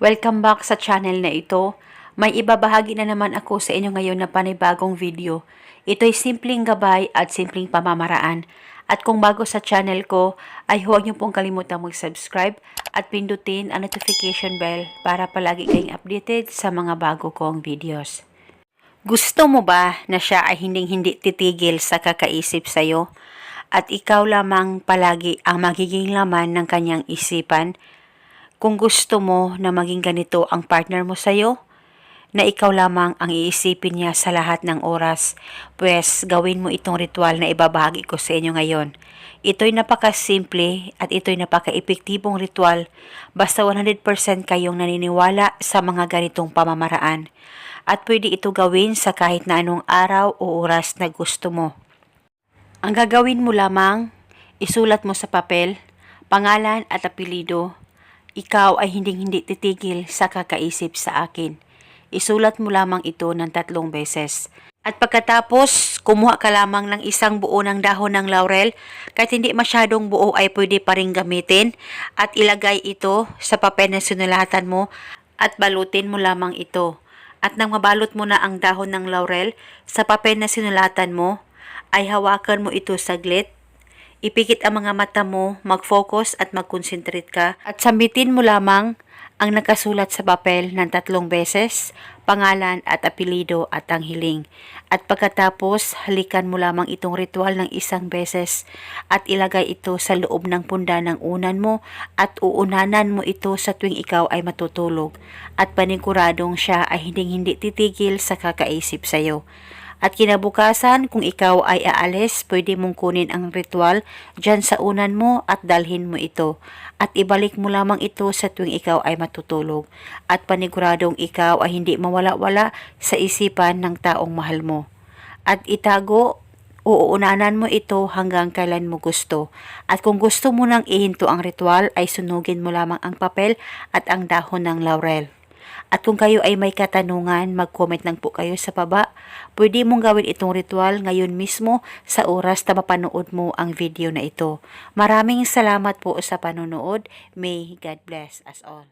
Welcome back sa channel na ito. May ibabahagi na naman ako sa inyo ngayon na panibagong video. Ito'y simpleng gabay at simpleng pamamaraan. At kung bago sa channel ko, ay huwag niyo pong kalimutang mag-subscribe at pindutin ang notification bell para palagi kayong updated sa mga bago kong videos. Gusto mo ba na siya ay hinding-hindi titigil sa kakaisip sa'yo? At ikaw lamang palagi ang magiging laman ng kanyang isipan? Kung gusto mo na maging ganito ang partner mo sa'yo, na ikaw lamang ang iisipin niya sa lahat ng oras, pues gawin mo itong ritual na ibabahagi ko sa inyo ngayon. Ito'y napakasimple at ito'y napaka-epektibong ritual basta 100% kayong naniniwala sa mga ganitong pamamaraan. At pwede ito gawin sa kahit na anong araw o oras na gusto mo. Ang gagawin mo lamang, isulat mo sa papel, pangalan at apelido. Ikaw ay hinding-hindi titigil sa kakaisip sa akin. Isulat mo lamang ito ng tatlong beses. At pagkatapos, kumuha ka lamang ng isang buo ng dahon ng laurel, kahit hindi masyadong buo ay pwede pa rin gamitin, at ilagay ito sa papel na sinulatan mo at balutin mo lamang ito. At nang mabalot mo na ang dahon ng laurel sa papel na sinulatan mo, ay hawakan mo ito saglit Ipikit ang mga mata mo, mag-focus at mag-concentrate ka at sambitin mo lamang ang nakasulat sa papel ng tatlong beses, pangalan at apelido at ang hiling. At pagkatapos, halikan mo lamang itong ritual ng isang beses at ilagay ito sa loob ng punda ng unan mo at uunanan mo ito sa tuwing ikaw ay matutulog at paniguradong siya ay hindi-hindi titigil sa kakaisip sa'yo. At kinabukasan, kung ikaw ay aalis, pwede mong kunin ang ritual dyan sa unan mo at dalhin mo ito. At ibalik mo lamang ito sa tuwing ikaw ay matutulog. At paniguradong ikaw ay hindi mawala-wala sa isipan ng taong mahal mo. At itago Uuunanan mo ito hanggang kailan mo gusto. At kung gusto mo nang ihinto ang ritual, ay sunugin mo lamang ang papel at ang dahon ng laurel. At kung kayo ay may katanungan, mag-comment lang po kayo sa baba. Pwede mong gawin itong ritual ngayon mismo sa oras na mapanood mo ang video na ito. Maraming salamat po sa panonood. May God bless us all.